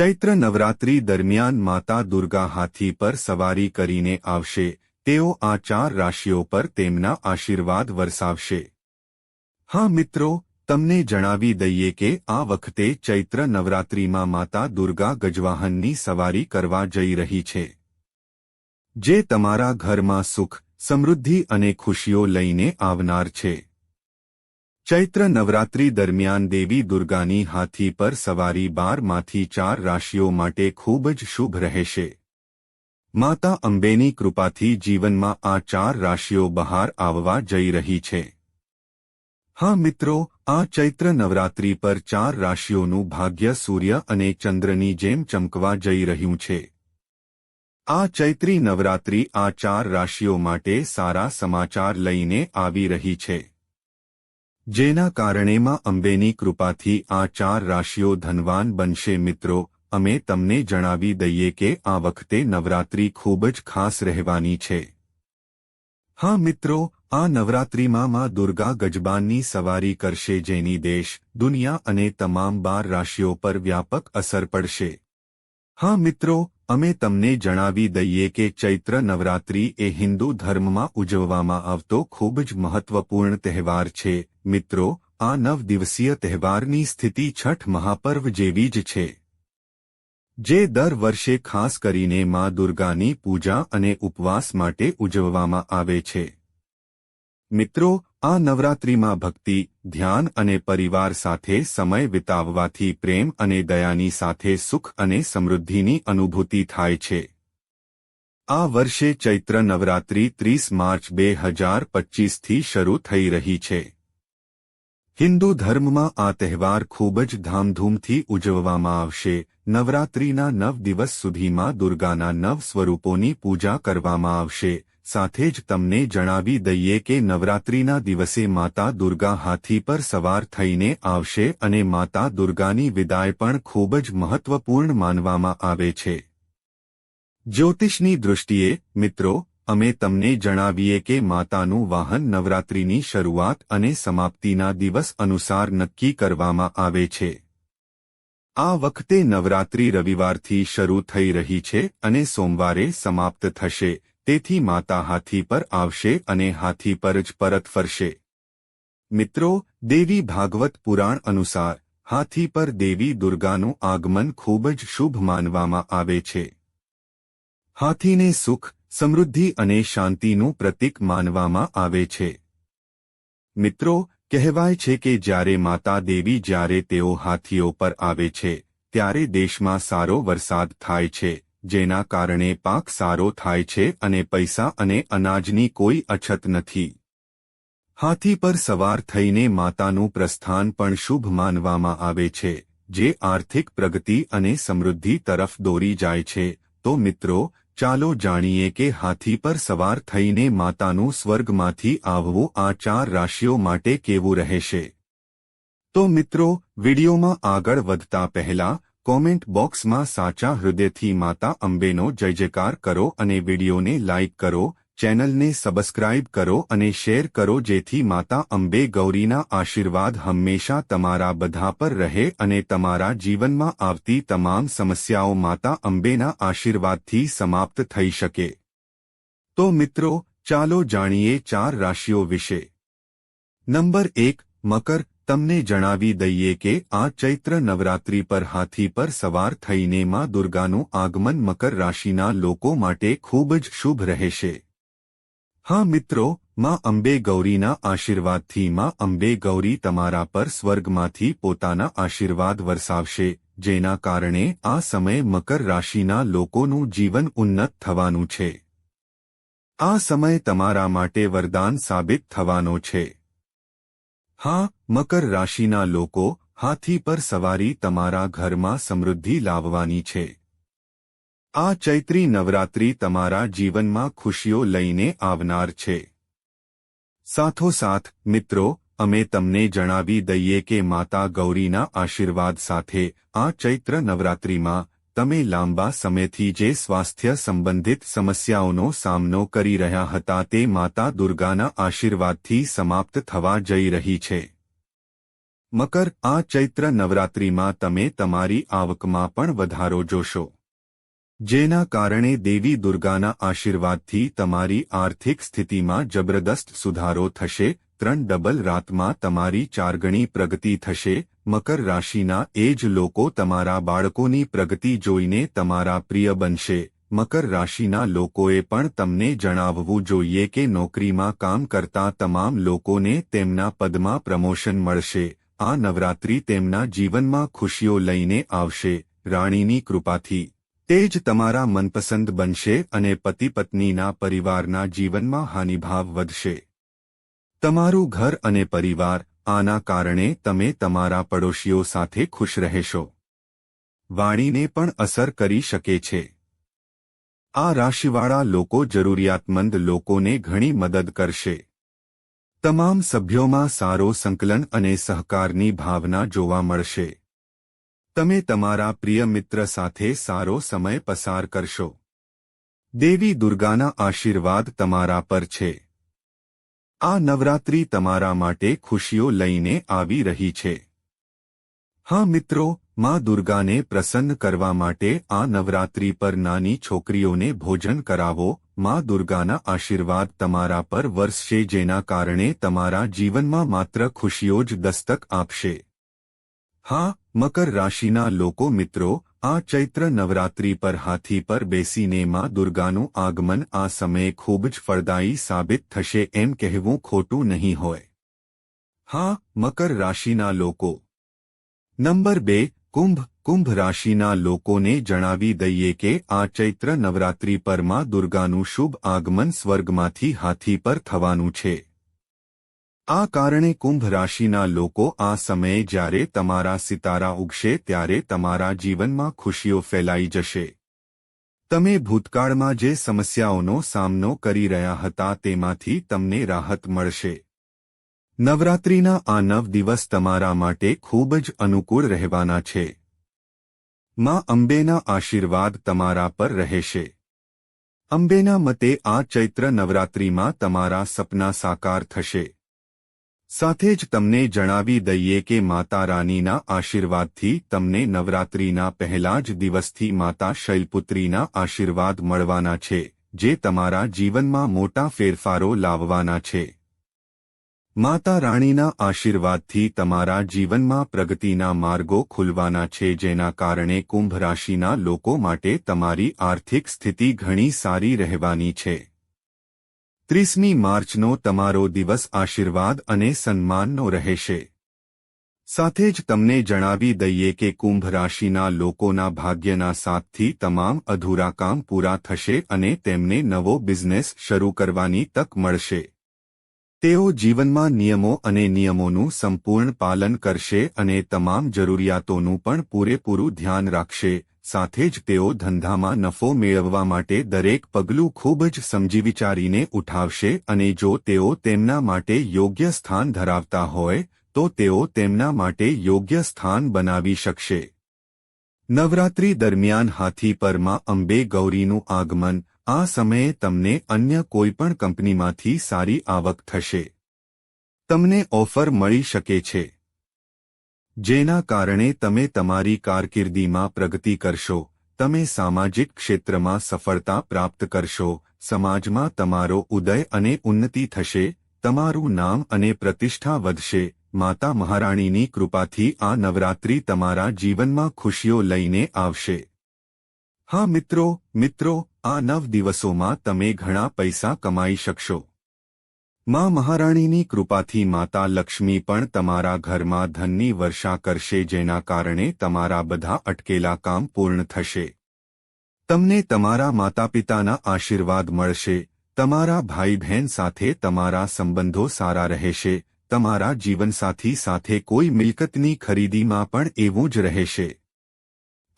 ચૈત્ર નવરાત્રી દરમિયાન માતા દુર્ગા હાથી પર સવારી કરીને આવશે, તેઓ આ ચાર રાશિઓ પર તેમના આશીર્વાદ વરસાવશે. હા મિત્રો, તમને જણાવી દઈએ કે આ વખતે ચૈત્ર નવરાત્રિમાં માતા દુર્ગા ગજવાહનની સવારી કરવા જઈ રહી છે. જે તમારા ઘરમાં સુખ, સમૃદ્ધિ અને ખુશીઓ લઈને આવનાર છે. ચૈત્ર નવરાત્રી દરમિયાન દેવી દુર્ગાની હાથી પર સવારી બારમાંથી ચાર રાશિઓ માટે ખૂબ જ શુભ રહેશે. માતા અંબેની કૃપાથી જીવનમાં આ ચાર રાશિઓ બહાર આવવા જઈ રહી છે. હા મિત્રો, આ ચૈત્ર નવરાત્રી પર ચાર રાશિઓનું ભાગ્ય સૂર્ય અને ચંદ્રની જેમ ચમકવા જઈ રહ્યું છે. આ ચૈત્રી નવરાત્રી આ ચાર રાશિઓ માટે સારા સમાચાર લઈને આવી રહી છે. જેના કારણેમાં અંબેની કૃપાથી આ ચાર રાશિઓ ધનવાન બનશે મિત્રો, અમે તમને જણાવી દઈએ કે આ વખતે નવરાત્રી ખૂબ જ ખાસ રહેવાની છે. હા મિત્રો, આ નવરાત્રીમાં માં દુર્ગા ગજબાનની સવારી કરશે જેની દેશ, દુનિયા અને તમામ બાર રાશિઓ પર વ્યાપક અસર પડશે. હા મિત્રો, અમે તમને જણાવી દઈએ કે ચૈત્ર નવરાત્રી એ હિન્દુ ધર્મમાં ઉજવવામાં આવતો ખૂબ જ મહત્વપૂર્ણ તહેવાર છે મિત્રો, આ નવ દિવસીય તહેવારની સ્થિતિ છઠ મહાપર્વ જેવી જ છે. જે દર વર્ષે ખાસ કરીને મા દુર્ગાની પૂજા અને ઉપવાસ માટે ઉજવવામાં આવે છે. મિત્રો, આ નવરાત્રિમાં ભક્તિ, ધ્યાન અને પરિવાર સાથે સમય વિતાવવાથી પ્રેમ અને દયાની સાથે સુખ અને સમૃદ્ધિની અનુભૂતિ થાય છે. આ વર્ષે ચૈત્ર નવરાત્રિ ત્રીસ માર્ચ બે હજાર પચ્ચીસથી શરૂ થઈ રહી છે. હિન્દુ ધર્મમાં આ તહેવાર ખૂબ જ ધામધૂમથી ઉજવવામાં આવશે. નવરાત્રિના નવ દિવસ સુધીમાં દુર્ગાના નવ સ્વરૂપોની પૂજા કરવામાં આવશે. સાથે જ તમને જણાવી દઈએ કે નવરાત્રિના દિવસે માતા દુર્ગા હાથી પર સવાર થઈને આવશે અને માતા દુર્ગાની વિદાય પણ ખૂબ જ મહત્વપૂર્ણ માનવામાં આવે છે. જ્યોતિષની દૃષ્ટિએ મિત્રો અમે તમને જણાવીએ કે માતાનું વાહન નવરાત્રિની શરૂઆત અને સમાપ્તિના દિવસ અનુસાર નક્કી કરવામાં આવે છે. આ વખતે નવરાત્રિ રવિવારથી શરૂ થઈ રહી છે અને સોમવારે સમાપ્ત થશે, તેથી માતા હાથી પર આવશે અને હાથી પર જ પરત ફરશે. મિત્રો, દેવી ભાગવત પુરાણ અનુસાર, હાથી પર દેવી દુર્ગાનું આગમન ખૂબ જ શુભ માનવામાં આવે છે. હાથીને સુખ સમૃદ્ધિ અને શાંતિનું પ્રતીક માનવામાં આવે છે. મિત્રો, કહેવાય છે કે જ્યારે માતા દેવી જ્યારે તેઓ હાથીઓ પર આવે છે, ત્યારે દેશમાં સારો વરસાદ થાય છે, જેના કારણે પાક સારો થાય છે અને પૈસા અને અનાજની કોઈ અછત નથી. હાથી પર સવાર થઈને માતાનું પ્રસ્થાન પણ શુભ માનવામાં આવે છે, જે આર્થિક પ્રગતિ અને સમૃદ્ધિ તરફ દોરી જાય છે. તો મિત્રો ચાલો જાણીએ કે હાથી પર સવાર થઈને માતાનું સ્વર્ગમાંથી આવવું આ ચાર રાશિઓ માટે કેવું રહેશે? તો મિત્રો, વિડીયોમાં આગળ વધતા પહેલા, કોમેન્ટ બોક્સમાં સાચા હૃદયથી માતા અંબેનો જય જયકાર કરો અને વિડીયોને લાઇક કરો ચેનલને સબસ્ક્રાઇબ કરો અને શેર કરો જેથી માતા અંબે ગૌરીના આશીર્વાદ હંમેશા તમારા બધા પર રહે અને તમારા જીવનમાં આવતી તમામ સમસ્યાઓ માતા અંબેના આશીર્વાદથી સમાપ્ત થઈ શકે. તો મિત્રો, ચાલો જાણીએ ચાર રાશિઓ વિશે. નંબર એક, મકર, તમને જણાવી દઈએ કે આ ચૈત્ર નવરાત્રી પર હાથી પર સવાર થઈને માં દુર્ગાનું આગમન મકર રાશિના લોકો માટે ખૂબ જ શુભ રહેશે. હા મિત્રો, માં અંબે ગૌરીના આશીર્વાદથી માં અંબે ગૌરી તમારા પર સ્વર્ગમાંથી પોતાના આશીર્વાદ વરસાવશે, જેના કારણે આ સમય મકર રાશિના લોકોનું જીવન ઉન્નત થવાનું છે. આ સમય તમારા માટે વરદાન સાબિત થવાનો છે. હા, મકર રાશિના લોકો હાથી પર સવારી તમારા ઘરમાં સમૃદ્ધિ લાવવાની છે. આ ચૈત્રી નવરાત્રી તમારા જીવનમાં ખુશીઓ લઈને આવનાર છે. સાથોસાથ, મિત્રો, અમે તમને જણાવી દઈએ કે માતા ગૌરીના આશીર્વાદ સાથે આ ચૈત્ર નવરાત્રિમાં તમે લાંબા સમયથી જે સ્વાસ્થ્ય સંબંધિત સમસ્યાઓનો સામનો કરી રહ્યા હતા તે માતા દુર્ગાના આશીર્વાદથી સમાપ્ત થવા જઈ રહી છે. મકર, આ ચૈત્ર નવરાત્રિમાં તમે તમારી આવકમાં પણ વધારો જોશો. જેના કારણે દેવી દુર્ગાના આશીર્વાદથી તમારી આર્થિક સ્થિતિમાં જબરદસ્ત સુધારો થશે, ત્રણ ડબલ રાતમાં તમારી ચારગણી પ્રગતિ થશે, મકર રાશિના એ જ લોકો તમારા બાળકોની પ્રગતિ જોઈને તમારા પ્રિય બનશે, મકર રાશિના લોકોએ પણ તમને જણાવવું જોઈએ કે નોકરીમાં કામ કરતા તમામ લોકોને તેમના પદમાં પ્રમોશન મળશે, આ નવરાત્રિ તેમના જીવનમાં ખુશીઓ લઈને આવશે, રાણીની કૃપાથી. તે જ તમારા મનપસંદ બનશે અને પતિ પત્નીના પરિવારના જીવનમાં હાનિભાવ વધશે. તમારું ઘર અને પરિવાર, આના કારણે તમે તમારા પડોશીઓ સાથે ખુશ રહેશો. વાણીને પણ અસર કરી શકે છે. આ રાશિવાળા લોકો જરૂરિયાતમંદ લોકોને ઘણી મદદ કરશે. તમામ સભ્યોમાં સારો સંકલન અને સહકારની ભાવના જોવા મળશે. તમે તમારા પ્રિય મિત્ર સાથે સારો સમય પસાર કરશો. દેવી દુર્ગાના આશીર્વાદ તમારા પર છે. આ નવરાત્રિ તમારા માટે ખુશીઓ લઈને આવી રહી છે. હા મિત્રો, માં દુર્ગાને પ્રસન્ન કરવા માટે આ નવરાત્રિ પર નાની છોકરીઓને ભોજન કરાવો. માં દુર્ગાના આશીર્વાદ તમારા પર વરસશે જેના કારણે તમારા જીવનમાં માત્ર ખુશીઓ જ દસ્તક આપશે. હા, મકર રાશિના લોકો મિત્રો, આ ચૈત્ર નવરાત્રી પર હાથી પર બેસીને માં દુર્ગાનું આગમન આ સમયે ખૂબ જ ફળદાયી સાબિત થશે એમ કહેવું ખોટું નહીં હોય. હા, મકર રાશિના લોકો. નંબર બે, કુંભ કુંભ રાશિના લોકોને જણાવી દઈએ કે આ ચૈત્ર નવરાત્રી પરમાં દુર્ગાનું શુભ આગમન સ્વર્ગમાંથી હાથી પર થવાનું છે. આ કારણે કુંભ રાશિના લોકો આ સમયે જ્યારે તમારા સિતારા ઉગશે ત્યારે તમારા જીવનમાં ખુશીઓ ફેલાઈ જશે. તમે ભૂતકાળમાં જે સમસ્યાઓનો સામનો કરી રહ્યા હતા તેમાંથી તમને રાહત મળશે. નવરાત્રિના આ નવ દિવસ તમારા માટે ખૂબ જ અનુકૂળ રહેવાના છે. માં અંબેના આશીર્વાદ તમારા પર રહેશે. અંબેના મતે આ ચૈત્ર નવરાત્રિમાં તમારા સપના સાકાર થશે. સાથે જ તમને જણાવી દઈએ કે માતા રાનીના આશીર્વાદથી તમને નવરાત્રિના પહેલા જ દિવસથી માતા શૈલપુત્રીના આશીર્વાદ મળવાના છે, જે તમારા જીવનમાં મોટા ફેરફારો લાવવાના છે. માતા રાણીના આશીર્વાદથી તમારા જીવનમાં પ્રગતિના માર્ગો ખુલવાના છે, જેના કારણે કુંભ રાશિના લોકો માટે તમારી આર્થિક સ્થિતિ ઘણી સારી રહેવાની છે. ત્રીસમી માર્ચનો તમારો દિવસ આશીર્વાદ અને સન્માનનો રહેશે. સાથે જ તમને જણાવી દઈએ કે કુંભ રાશિના લોકોના ભાગ્યના સાથથી તમામ અધૂરા કામ પૂરા થશે અને તેમને નવો બિઝનેસ શરૂ કરવાની તક મળશે. તેઓ જીવનમાં નિયમો અને નિયમોનું સંપૂર્ણ પાલન કરશે અને તમામ જરૂરિયાતોનું પણ પૂરેપૂરું ધ્યાન રાખશે. સાથે જ તેઓ ધંધામાં નફો મેળવવા માટે દરેક પગલું ખૂબ જ સમજી વિચારીને ઉઠાવશે અને જો તેઓ તેમના માટે યોગ્ય સ્થાન ધરાવતા હોય, તો તેઓ તેમના માટે યોગ્ય સ્થાન બનાવી શકશે. નવરાત્રી દરમિયાન હાથી પરમાં અંબે ગૌરીનું આગમન, આ સમયે તમને અન્ય કોઈપણ કંપનીમાંથી સારી આવક થશે. તમને ઓફર મળી શકે છે. જેના કારણે તમે તમારી કારકિર્દીમાં પ્રગતિ કરશો, તમે સામાજિક ક્ષેત્રમાં સફળતા પ્રાપ્ત કરશો, સમાજમાં તમારો ઉદય અને ઉન્નતિ થશે, તમારું નામ અને પ્રતિષ્ઠા વધશે, માતા મહારાણીની કૃપાથી આ નવરાત્રિ તમારા જીવનમાં ખુશીઓ લઈને આવશે. હા મિત્રો મિત્રો, આ નવ દિવસોમાં તમે ઘણા પૈસા કમાઈ શકશો. માં મહારાણીની કૃપાથી માતા લક્ષ્મી પણ તમારા ઘરમાં ધનની વર્ષા કરશે જેના કારણે તમારા બધા અટકેલા કામ પૂર્ણ થશે. તમને તમારા માતાપિતાના આશીર્વાદ મળશે, તમારા ભાઈ બહેન સાથે તમારા સંબંધો સારા રહેશે, તમારા જીવનસાથી સાથે કોઈ મિલકતની ખરીદીમાં પણ એવું જ રહેશે.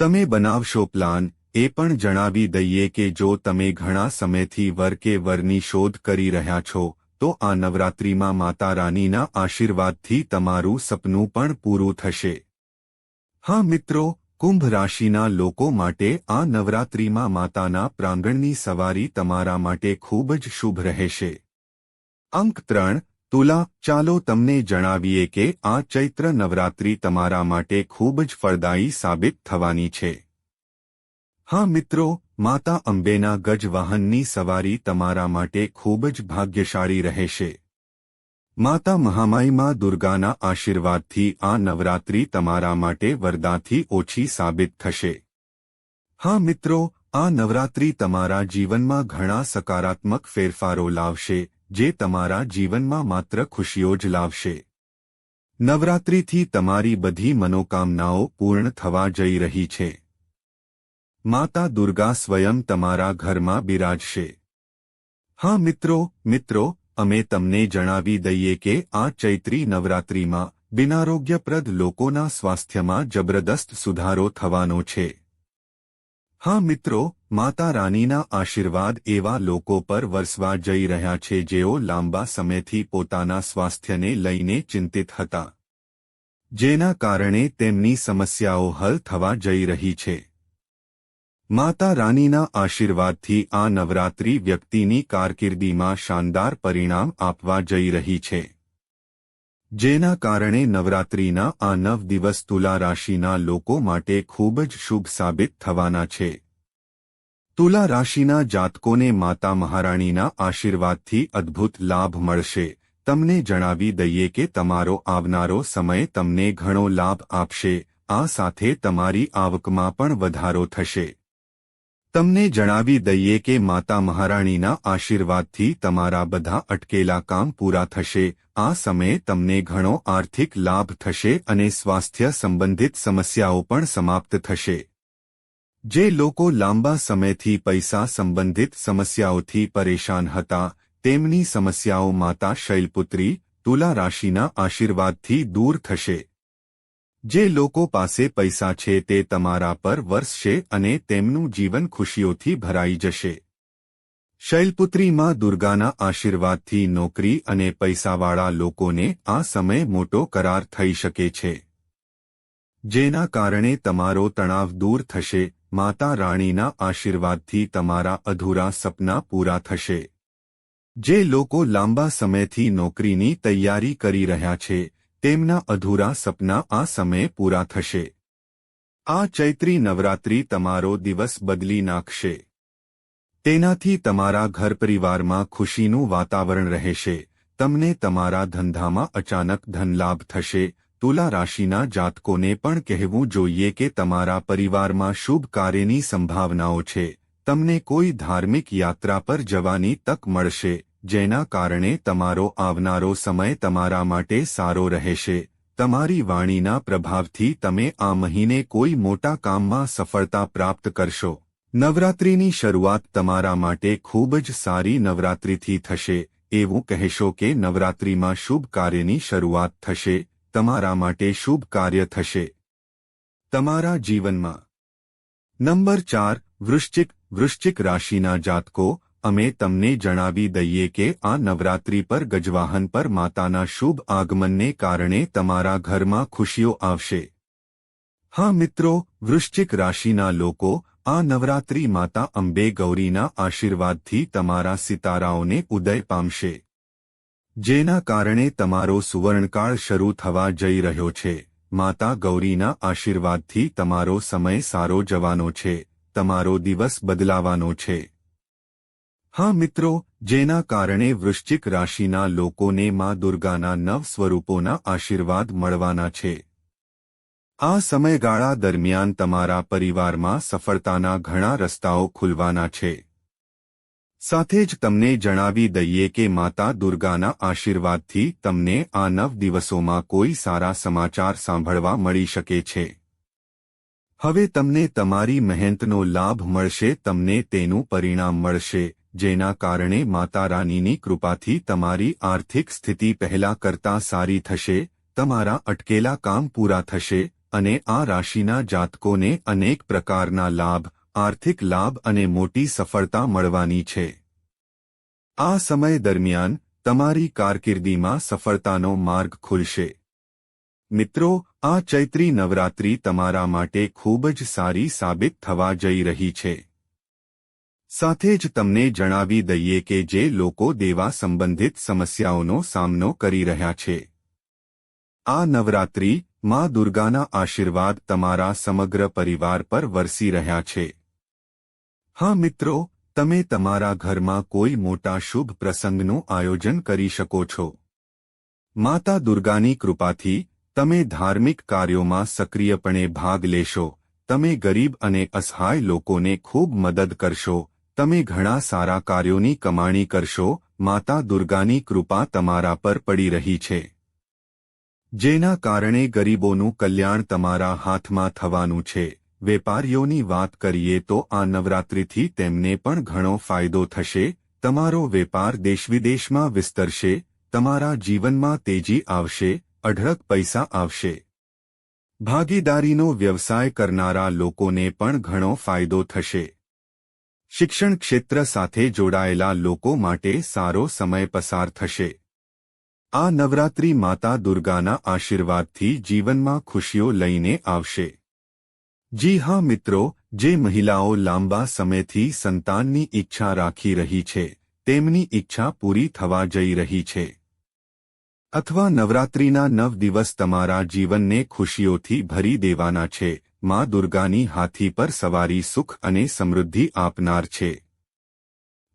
તમે બનાવશો પ્લાન, એ પણ જણાવી દઈએ કે જો તમે ઘણા સમયથી વર કે વરની શોધ કરી રહ્યા છો તો આ નવરાત્રિમાં માતા રાનીના આશીર્વાદથી તમારું સપનું પણ પૂરું થશે. હા મિત્રો, કુંભ રાશિના લોકો માટે આ નવરાત્રિમાં માતાના પ્રાંગણની સવારી તમારા માટે ખૂબ જ શુભ રહેશે. અંક ત્રણ, તુલા, ચાલો તમને જણાવીએ કે આ ચૈત્ર નવરાત્રિ તમારા માટે ખૂબ જ ફળદાયી સાબિત થવાની છે. હા મિત્રો, માતા અંબેના ગજવાહનની સવારી તમારા માટે ખૂબ જ ભાગ્યશાળી રહેશે. માતા મહામાઈમાં દુર્ગાના આશીર્વાદથી આ નવરાત્રિ તમારા માટે વરદાથી ઓછી સાબિત થશે. હા મિત્રો, આ નવરાત્રિ તમારા જીવનમાં ઘણા સકારાત્મક ફેરફારો લાવશે, જે તમારા જીવનમાં માત્ર ખુશીઓ જ લાવશે. નવરાત્રિથી તમારી બધી મનોકામનાઓ પૂર્ણ થવા જઈ રહી છે. માતા દુર્ગા સ્વયં તમારા ઘરમાં બિરાજશે. હા મિત્રો મિત્રો, અમે તમને જણાવી દઈએ કે આ ચૈત્રી નવરાત્રિમાં બિનારોગ્યપ્રદ લોકોના સ્વાસ્થ્યમાં જબરદસ્ત સુધારો થવાનો છે. હા મિત્રો, માતા રાનીના આશીર્વાદ એવા લોકો પર વરસવા જઈ રહ્યા છે જેઓ લાંબા સમયથી પોતાના સ્વાસ્થ્યને લઈને ચિંતિત હતા. જેના કારણે તેમની સમસ્યાઓ હલ થવા જઈ રહી છે. માતા રાનીના આશીર્વાદથી આ નવરાત્રિ વ્યક્તિની કારકિર્દીમાં શાનદાર પરિણામ આપવા જઈ રહી છે. જેના કારણે નવરાત્રિના આ નવ દિવસ તુલા રાશિના લોકો માટે ખૂબ જ શુભ સાબિત થવાના છે. તુલા રાશિના જાતકોને માતા મહારાણીના આશીર્વાદથી અદ્ભુત લાભ મળશે. તમને જણાવી દઈએ કે તમારો આવનારો સમય તમને ઘણો લાભ આપશે. આ સાથે તમારી આવકમાં પણ વધારો થશે. તમને જણાવી દઈએ કે માતા મહારાણીના આશીર્વાદથી તમારા બધા અટકેલા કામ પૂરા થશે. આ સમયે તમને ઘણો આર્થિક લાભ થશે અને સ્વાસ્થ્ય સંબંધિત સમસ્યાઓ પણ સમાપ્ત થશે. જે લોકો લાંબા સમયથી પૈસા સંબંધિત સમસ્યાઓથી પરેશાન હતા, તેમની સમસ્યાઓ માતા શૈલપુત્રી તુલા રાશિના આશીર્વાદથી દૂર થશે. જે લોકો પાસે પૈસા છે તે તમારા પર વરસશે અને તેમનું જીવન ખુશીઓથી ભરાઈ જશે. શૈલપુત્રીમાં દુર્ગાના આશીર્વાદથી નોકરી અને પૈસાવાળા લોકોને આ સમય મોટો કરાર થઈ શકે છે. જેના કારણે તમારો તણાવ દૂર થશે, માતા રાણીના આશીર્વાદથી તમારા અધૂરા સપના પૂરા થશે. જે લોકો લાંબા સમયથી નોકરીની તૈયારી કરી રહ્યા છે તેમના અધૂરા સપના આ સમયે પૂરા થશે. આ ચૈત્રી નવરાત્રી તમારો દિવસ બદલી નાખશે. તેનાથી તમારા ઘર પરિવારમાં ખુશીનું વાતાવરણ રહેશે. તમને તમારા ધંધામાં અચાનક ધનલાભ થશે. તુલા રાશિના જાતકોને પણ કહેવું જોઈએ કે તમારા પરિવારમાં શુભ કાર્યની સંભાવનાઓ છે. તમને કોઈ ધાર્મિક યાત્રા પર જવાની તક મળશે. જેના કારણે તમારો આવનારો સમય તમારા માટે સારો રહેશે. તમારી વાણીના પ્રભાવથી તમે આ મહિને કોઈ મોટા કામમાં સફળતા પ્રાપ્ત કરશો. નવરાત્રિની શરૂઆત તમારા માટે ખૂબ જ સારી નવરાત્રિથી થશે. એવું કહેશો કે નવરાત્રિમાં શુભ કાર્યની શરૂઆત થશે. તમારા માટે શુભ કાર્ય થશે. તમારા જીવનમાં નંબર ચાર વૃશ્ચિક વૃશ્ચિક રાશિના જાતકો અમે તમને જણાવી દઈએ કે આ નવરાત્રી પર ગજવાહન પર માતાના શુભ આગમનને કારણે તમારા ઘરમાં ખુશીઓ આવશે. હા મિત્રો, વૃશ્ચિક રાશિના લોકો, આ નવરાત્રી માતા અંબે ગૌરીના આશીર્વાદથી તમારા સિતારાઓને ઉદય પામશે. જેના કારણે તમારો સુવર્ણકાળ શરૂ થવા જઈ રહ્યો છે. માતા ગૌરીના આશીર્વાદથી તમારો સમય સારો જવાનો છે. તમારો દિવસ બદલાવાનો છે. હા મિત્રો, જેના કારણે વૃશ્ચિક રાશિના લોકોને માં દુર્ગાના નવ સ્વરૂપોના આશીર્વાદ મળવાના છે. આ સમયગાળા દરમિયાન તમારા પરિવારમાં સફળતાના ઘણા રસ્તાઓ ખુલવાના છે. સાથે જ તમને જણાવી દઈએ કે માતા દુર્ગાના આશીર્વાદથી તમને આ નવ દિવસોમાં કોઈ સારા સમાચાર સાંભળવા મળી શકે છે. હવે તમને તમારી મહેનતનો લાભ મળશે, તમને તેનું પરિણામ મળશે. જેના કારણે માતા રાનીની કૃપાથી તમારી આર્થિક સ્થિતિ પહેલા કરતાં સારી થશે, તમારા અટકેલા કામ પૂરા થશે અને આ રાશિના જાતકોને અનેક પ્રકારના લાભ, આર્થિક લાભ અને મોટી સફળતા મળવાની છે. આ સમય દરમિયાન તમારી કારકિર્દીમાં સફળતાનો માર્ગ ખુલશે. મિત્રો, આ ચૈત્રી નવરાત્રી તમારા માટે ખૂબ જ સારી સાબિત થવા જઈ રહી છે. સાથે જ તમને જણાવી દઈએ કે જે લોકો દેવા સંબંધિત સમસ્યાઓનો સામનો કરી રહ્યા છે. આ નવરાત્રી માં દુર્ગાના આશીર્વાદ તમારા સમગ્ર પરિવાર પર વરસી રહ્યા છે. હા મિત્રો, તમે તમારા ઘરમાં કોઈ મોટા શુભ પ્રસંગનું આયોજન કરી શકો છો. માતા દુર્ગાની કૃપાથી તમે ધાર્મિક કાર્યોમાં સક્રિયપણે ભાગ લેશો, તમે ગરીબ અને અસહાય લોકોને ખૂબ મદદ કરશો તમે ઘણા સારા કાર્યોની કમાણી કરશો, માતા દુર્ગાની કૃપા તમારા પર પડી રહી છે. જેના કારણે ગરીબોનું કલ્યાણ તમારા હાથમાં થવાનું છે. વેપારીઓની વાત કરીએ તો આ નવરાત્રિથી તેમને પણ ઘણો ફાયદો થશે. તમારો વેપાર દેશવિદેશમાં વિસ્તરશે, તમારા જીવનમાં તેજી આવશે, અઢળક પૈસા આવશે. ભાગીદારીનો વ્યવસાય કરનારા લોકોને પણ ઘણો ફાયદો થશે. શિક્ષણ ક્ષેત્ર સાથે જોડાયેલા લોકો માટે સારો સમય પસાર થશે. આ નવરાત્રી માતા દુર્ગાના આશીર્વાદથી જીવનમાં ખુશીઓ લઈને આવશે. જી હા મિત્રો, જે મહિલાઓ લાંબા સમયથી સંતાનની ઈચ્છા રાખી રહી છે, તેમની ઈચ્છા પૂરી થવા જઈ રહી છે. અથવા નવરાત્રિના નવ દિવસ તમારા જીવનને ખુશીઓથી ભરી દેવાના છે માં દુર્ગાની હાથી પર સવારી સુખ અને સમૃદ્ધિ આપનાર છે.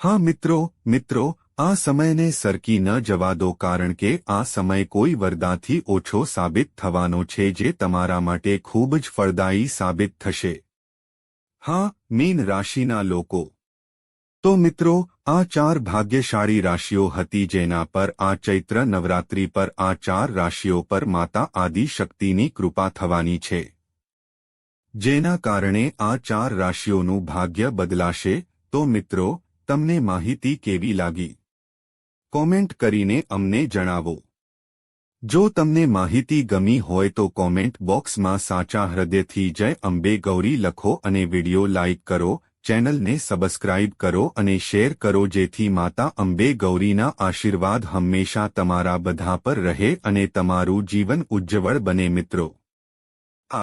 હા મિત્રો મિત્રો, આ સમયને સરકી ન જવા દો કારણ કે આ સમય કોઈ વરદાથી ઓછો સાબિત થવાનો છે જે તમારા માટે ખૂબ જ ફળદાયી સાબિત થશે. હા, મીન રાશિના લોકો. તો મિત્રો, આ ચાર ભાગ્યશાળી રાશિઓ હતી જેના પર આ ચૈત્ર નવરાત્રી પર આ ચાર રાશિઓ પર માતા આદિ શક્તિની કૃપા થવાની છે. જેના કારણે આ ચાર રાશિઓનું ભાગ્ય બદલાશે, તો મિત્રો, તમને માહિતી કેવી લાગી? કોમેન્ટ કરીને અમને જણાવો. જો તમને માહિતી ગમી હોય તો કોમેન્ટ બોક્સમાં સાચા હૃદયથી જય અંબે ગૌરી લખો અને વિડિયો લાઇક કરો, ચેનલને સબસ્ક્રાઇબ કરો અને શેર કરો જેથી માતા અંબે ગૌરીના આશીર્વાદ હંમેશા તમારા બધા પર રહે અને તમારું જીવન ઉજ્જવળ બને મિત્રો.